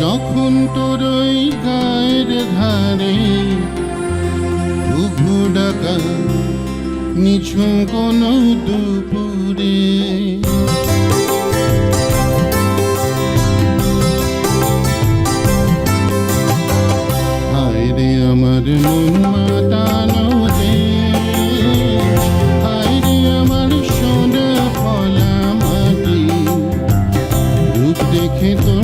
যখন তোর ওই গায়ের ধারে ঘুঘু ডাকা নিঝুম কোনো দুপুরে।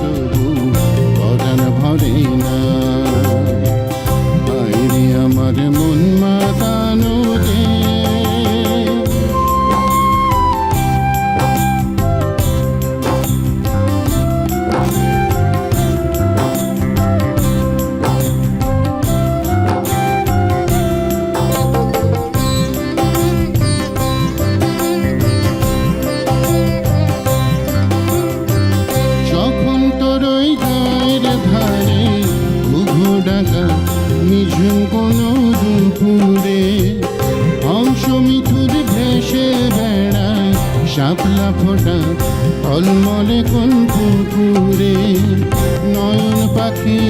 তবু পরাণ ভরে ডাকা নিঝুম কোনো দুপুরে। অংশ মিঠুর ভেসে বেড়ায় শাপলা ফোটা অলমলে কোন পুকুরে। নয়ন পাখির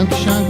akşam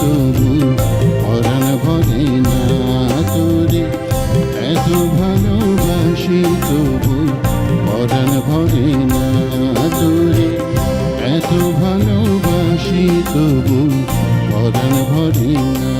তবু পরাণ ভরে না তোরে। এত ভালোবাসি তবু পরাণ ভরে না তোরে। এত ভালোবাসি তবু পরাণ ভরে না